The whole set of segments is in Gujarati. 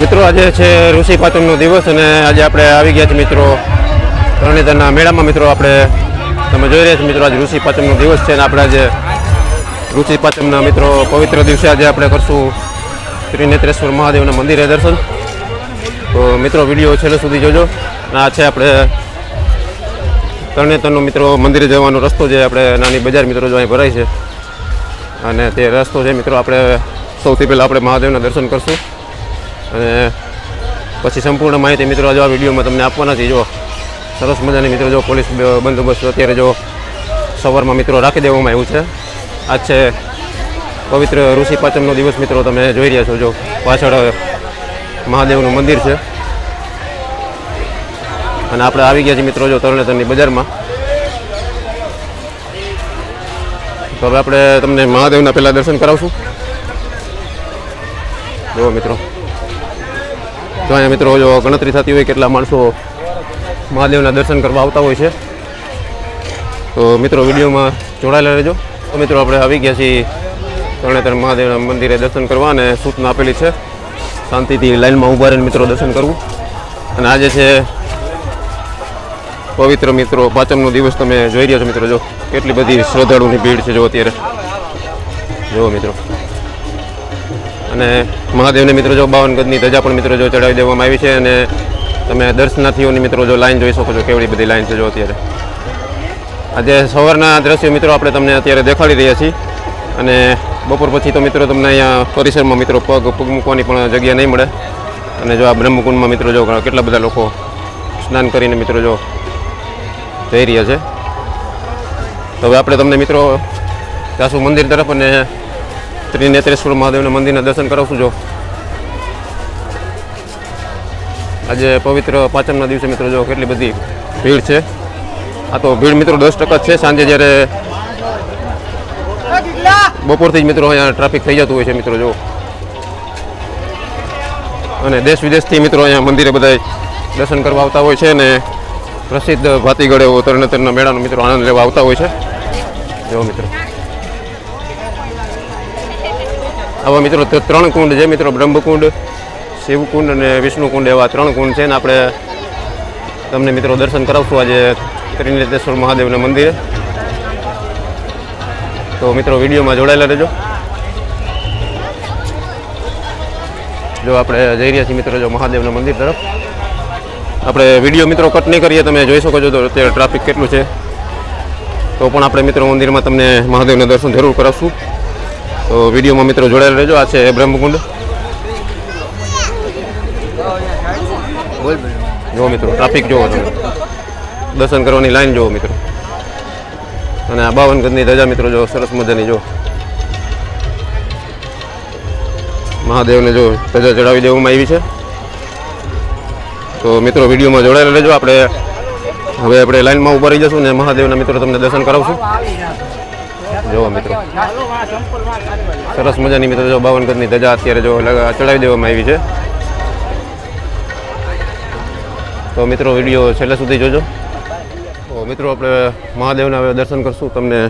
મિત્રો, આજે છે ઋષિ પાંચમનો દિવસ અને આજે આપણે આવી ગયા છીએ મિત્રો રણેતરના મેળામાં. મિત્રો, આપણે તમે જોઈ રહ્યા છો મિત્રો, આજે ઋષિ પાંચમનો દિવસ છે અને આપણે આજે ઋષિ પાંચમના મિત્રો પવિત્ર દિવસે આજે આપણે કરશું ત્રિનેત્રેશ્વર મહાદેવના મંદિરે દર્શન. તો મિત્રો, વીડિયો છેલ્લે સુધી જોજો. અને આ છે આપણે તરણેતરનો મિત્રો મંદિરે જવાનો રસ્તો જે આપણે નાની બજાર મિત્રો જો અહીં ભરાય છે. અને તે રસ્તો છે મિત્રો, આપણે સૌથી પહેલાં આપણે મહાદેવના દર્શન કરશું. અને પછી સંપૂર્ણ માહિતી મિત્રો જો આ વિડીયોમાં તમને આપવાના છે જો સરસ મજાની મિત્રો જો પોલીસ બંદોબસ્ત અત્યારે જો સવારમાં મિત્રો રાખી દેવામાં આવ્યું છે. આજ છે પવિત્ર ઋષિ પાંચમનો દિવસ મિત્રો તમે જોઈ રહ્યા છો. જો પાછળ મહાદેવનું મંદિર છે. અને આપણે આવી ગયા છીએ મિત્રો જો તરણેતરની બજારમાં. તો હવે આપણે તમને મહાદેવના પહેલાં દર્શન કરાવશું. જુઓ મિત્રો. જો અહીંયા મિત્રો જો ગણતરી થતી હોય કેટલા માણસો મહાદેવના દર્શન કરવા આવતા હોય છે. તો મિત્રો વિડીયોમાં જોડાયેલા રહેજો. તો મિત્રો આપણે આવી ગયા છીએ તરણેતર મહાદેવના મંદિરે દર્શન કરવા અને સૂચના આપેલી છે. શાંતિથી લાઇનમાં ઊભા રહીને મિત્રો દર્શન કરવું. અને આજે છે પવિત્ર મિત્રો પાંચમનો દિવસ તમે જોઈ રહ્યા છો મિત્રો જો. કેટલી બધી શ્રદ્ધાળુની ભીડ છે જો અત્યારે. જુઓ મિત્રો. અને મહાદેવને મિત્રો જો બાવન ગજની ધજા પણ મિત્રો જો ચડાવી દેવામાં આવી છે અને તમે દર્શનાર્થીઓની મિત્રો જો લાઈન જોઈ શકો છો કેવડી બધી લાઈન છે જો અત્યારે. આજે સવારના દ્રશ્યો મિત્રો આપણે તમને અત્યારે દેખાડી રહ્યા છીએ અને બપોર પછી તો મિત્રો તમને અહીંયા પરિસરમાં મિત્રો પગ પગ મૂકવાની પણ જગ્યા નહીં મળે. અને જો આ બ્રહ્મકુંડમાં મિત્રો જો કેટલા બધા લોકો સ્નાન કરીને મિત્રો જો જઈ રહ્યા છે. તો હવે આપણે તમને મિત્રો જાસુ મંદિર તરફ અને ત્રિનેત્રેશ્વર મહાદેવના મંદિરના દર્શન કરાવશું, જો. આજે પવિત્ર પાંચમના દિવસે મિત્રો, જો, કેટલી બધી ભીડ છે. આ તો ભીડ મિત્રો દસ ટકા છે. સાંજે જ્યારે બપોરથી જ મિત્રો અહીંયા ટ્રાફિક થઈ જતું હોય છે મિત્રો, જો. અને દેશ વિદેશથી મિત્રો અહીંયા મંદિરે બધા દર્શન કરવા આવતા હોય છે અને પ્રસિદ્ધ ભાતીગઢ એવો તરણેતરના મેળાનો મિત્રો આનંદ લેવા આવતા હોય છે. જો, મિત્રો. આવા મિત્રો ત્રણ કુંડ છે. મિત્રો બ્રહ્મકુંડ, શિવકુંડ અને વિષ્ણુકુંડ એવા ત્રણ કુંડ છે ને આપણે તમને મિત્રો દર્શન કરાવશું આજે ત્રિનેતેશ્વર મહાદેવના મંદિરે. તો મિત્રો વિડીયોમાં જોડાયેલા રહેજો. જો આપણે જઈ રહ્યા છીએ મિત્રો જો મહાદેવના મંદિર તરફ. આપણે વીડિયો મિત્રો કટ નહીં કરીએ, તમે જોઈ શકો છો તો અત્યારે ટ્રાફિક કેટલું છે. તો પણ આપણે મિત્રો મંદિરમાં તમને મહાદેવના દર્શન જરૂર કરાવશું. તો વિડીયોમાં મિત્રો જોડાયેલા રહેજો. આ છે બ્રહ્મકુંડ. જુઓ મિત્રો ટ્રાફિક જુઓ તમે. દર્શન કરવાની લાઈન જુઓ મિત્રો. અને આ બાવન ગજની ધજા મિત્રો જો સરસ મજાની જો મહાદેવને જો ધજા ચડાવી દેવામાં આવી છે. તો મિત્રો, વિડીયોમાં જોડાયેલા રહેજો. આપણે હવે આપણે લાઈનમાં ઊભા રહી જશું ને મહાદેવના મિત્રો તમને દર્શન કરાવશું. જોવો મિત્રો. સરસ મજાની મિત્રો જો બાવન ગજની ધજા અત્યારે જો ચડાવી દેવામાં આવી છે. તો મિત્રો વીડિયો છેલ્લે સુધી જોજો. તો મિત્રો આપણે મહાદેવના હવે દર્શન કરશું. તમને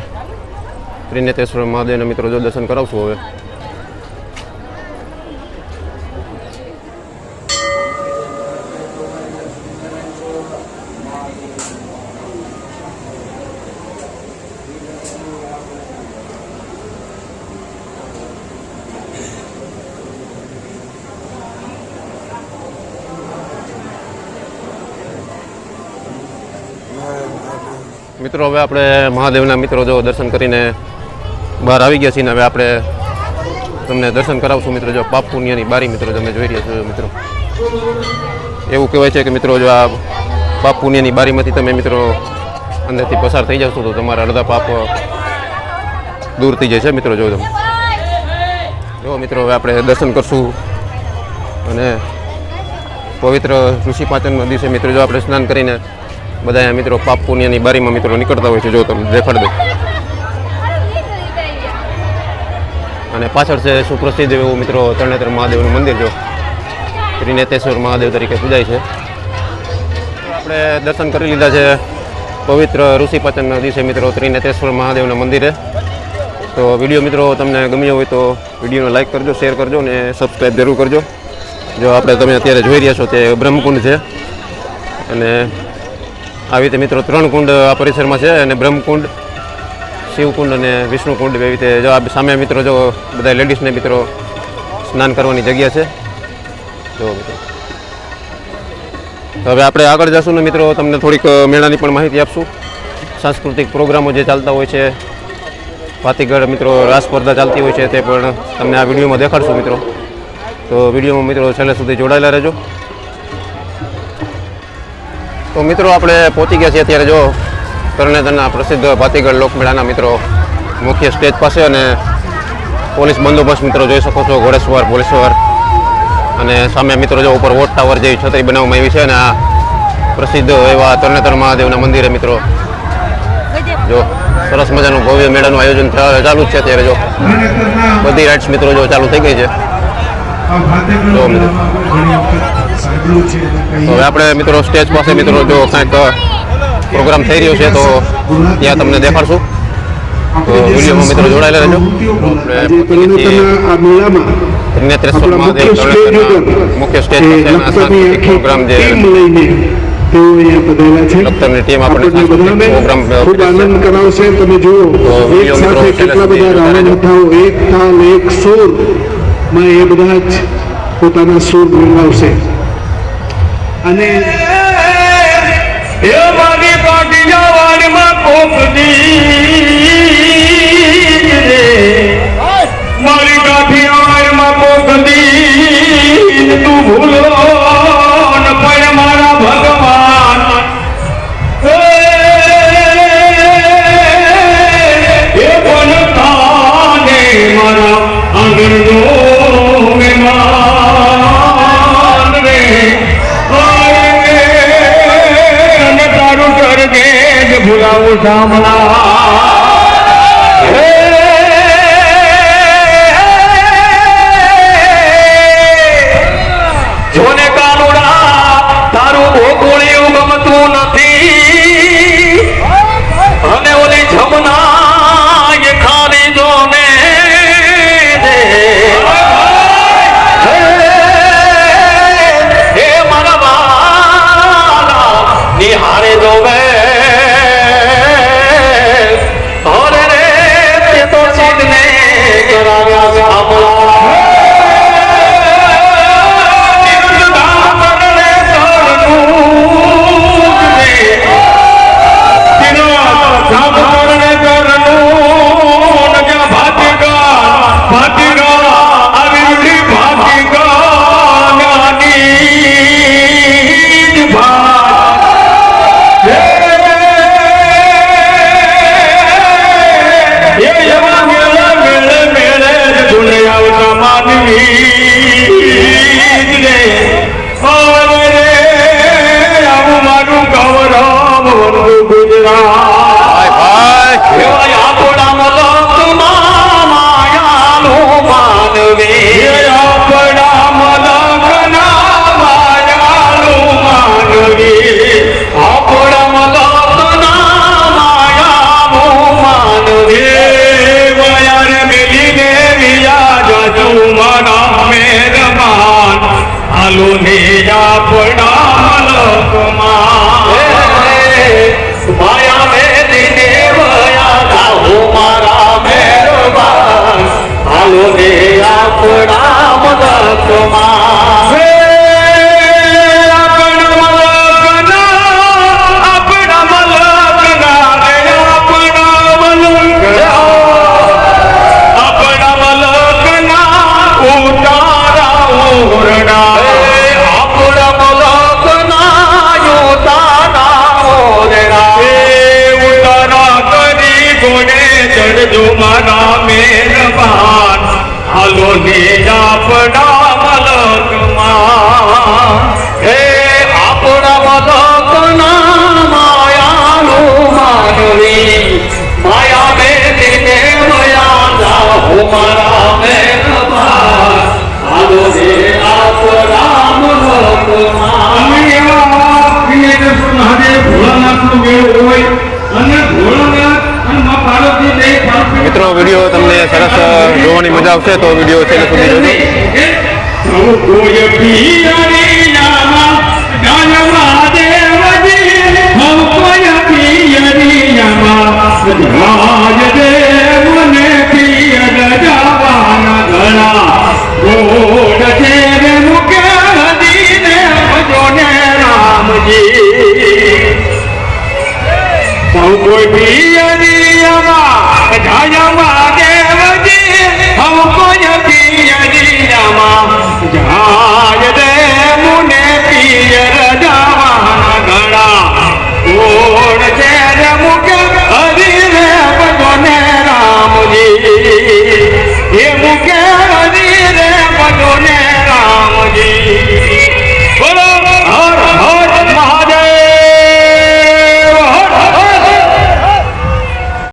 ત્રિનેતેશ્વર મહાદેવના મિત્રો જો દર્શન કરાવશું હવે. મિત્રો, હવે આપણે મહાદેવના મિત્રો જો દર્શન કરીને બહાર આવી ગયા છીએ ને હવે આપણે તમને દર્શન કરાવશું મિત્રો, જો પાપ પુણ્યની બારી મિત્રો તમે જોઈ રહ્યા છો મિત્રો. એવું કહેવાય છે કે મિત્રો, જો આ પાપ પુણ્યની બારીમાંથી તમે મિત્રો અંદરથી પસાર થઈ જશો તો તમારા અડધા પાપ દૂર થઈ જાય છે મિત્રો, જો તમે. જો મિત્રો, હવે આપણે દર્શન કરશું અને પવિત્ર ઋષિ પાંચમના દિવસે મિત્રો, જો આપણે સ્નાન કરીને બધા મિત્રો પાપ પુણ્યની બારીમાં મિત્રો નીકળતા હોય છે. જો તમે દેખાડ દો. અને પાછળ છે સુપ્રસિદ્ધ એવું મિત્રો તરણેતર મહાદેવનું મંદિર જો. ત્રિનેતેશ્વર મહાદેવ તરીકે પૂજાય છે. આપણે દર્શન કરી લીધા છે પવિત્ર ઋષિ પાંચમના દિવસે મિત્રો ત્રિનેતેશ્વર મહાદેવના મંદિરે. તો વીડિયો મિત્રો તમને ગમ્યો હોય તો વિડીયોને લાઈક કરજો, શેર કરજો અને સબસ્ક્રાઈબ જરૂર કરજો. જો આપણે તમે અત્યારે જોઈ રહ્યા છો તે બ્રહ્મકુંડ છે. અને આવી રીતે મિત્રો ત્રણ કુંડ આ પરિસરમાં છે અને બ્રહ્મકુંડ, શિવકુંડ અને વિષ્ણુકુંડ એવી રીતે જો આ સામે મિત્રો જો બધા લેડીઝને મિત્રો સ્નાન કરવાની જગ્યા છે. જો મિત્રો. હવે આપણે આગળ જશું ને મિત્રો તમને થોડીક મેળાની પણ માહિતી આપશું. સાંસ્કૃતિક પ્રોગ્રામો જે ચાલતા હોય છે ભાતીગઢ મિત્રો રાસ સ્પર્ધા ચાલતી હોય છે તે પણ તમને આ વિડીયોમાં દેખાડશું મિત્રો. તો વિડીયોમાં મિત્રો છેલ્લે સુધી જોડાયેલા રહેજો. તો મિત્રો આપણે પહોંચી ગયા છીએ અત્યારે જો તરણેતરના પ્રસિદ્ધ ભાતીગઢ લોકમેળાના મિત્રો મુખ્ય સ્ટેજ પાસે અને પોલીસ બંદોબસ્ત મિત્રો જોઈ શકો છો ઘોડેશ્વર પોલીસવાર અને સામે મિત્રો જો ઉપર વોટ ટાવર જેવી છત્રી બનાવવામાં આવી છે અને આ પ્રસિદ્ધ એવા તરણેતર મહાદેવના મંદિરે મિત્રો જો સરસ મજાનું ભવ્ય મેળાનું આયોજન ચાલુ જ છે અત્યારે જો બધી રાઇડ્સ મિત્રો જો ચાલુ થઈ ગઈ છે જો મિત્રો. તો હવે આપણે મિત્રો સ્ટેજ પાસે મિત્રો જો કાંઈક પ્રોગ્રામ થઈ રહ્યો છે તો ત્યાં તમને દેખાડશું. તો વિડીયોમાં મિત્રો જોડાયેલા રહેજો. ત્રિનેત્રેશ્વર મહાદેવ મુખ્ય સ્ટેજ પાસે પ્રોગ્રામ જે તેઓ અહીંયા પધારેલા છે. લખતરની ટીમ આપણને આપણને બધાને ખૂબ આનંદ કરાવશે. તમે જુઓ એક સાથે કેટલા બધા રાવણ ઉઠાવો. એક તાલ એક સુર. માં એ બધા જ પોતાના સુર ગુંગાવશે અને એ મારી પાટિયા વાળમાં કોક દી રે મારી કાઠિયા વાળમાં કોક તું ભૂલો. ગુજરાત. મિત્રો વીડિયો તમને સરસ જોવાની મજા આવશે તો વીડિયો છેલ્લે સુધી જોજો. રાજ દેવ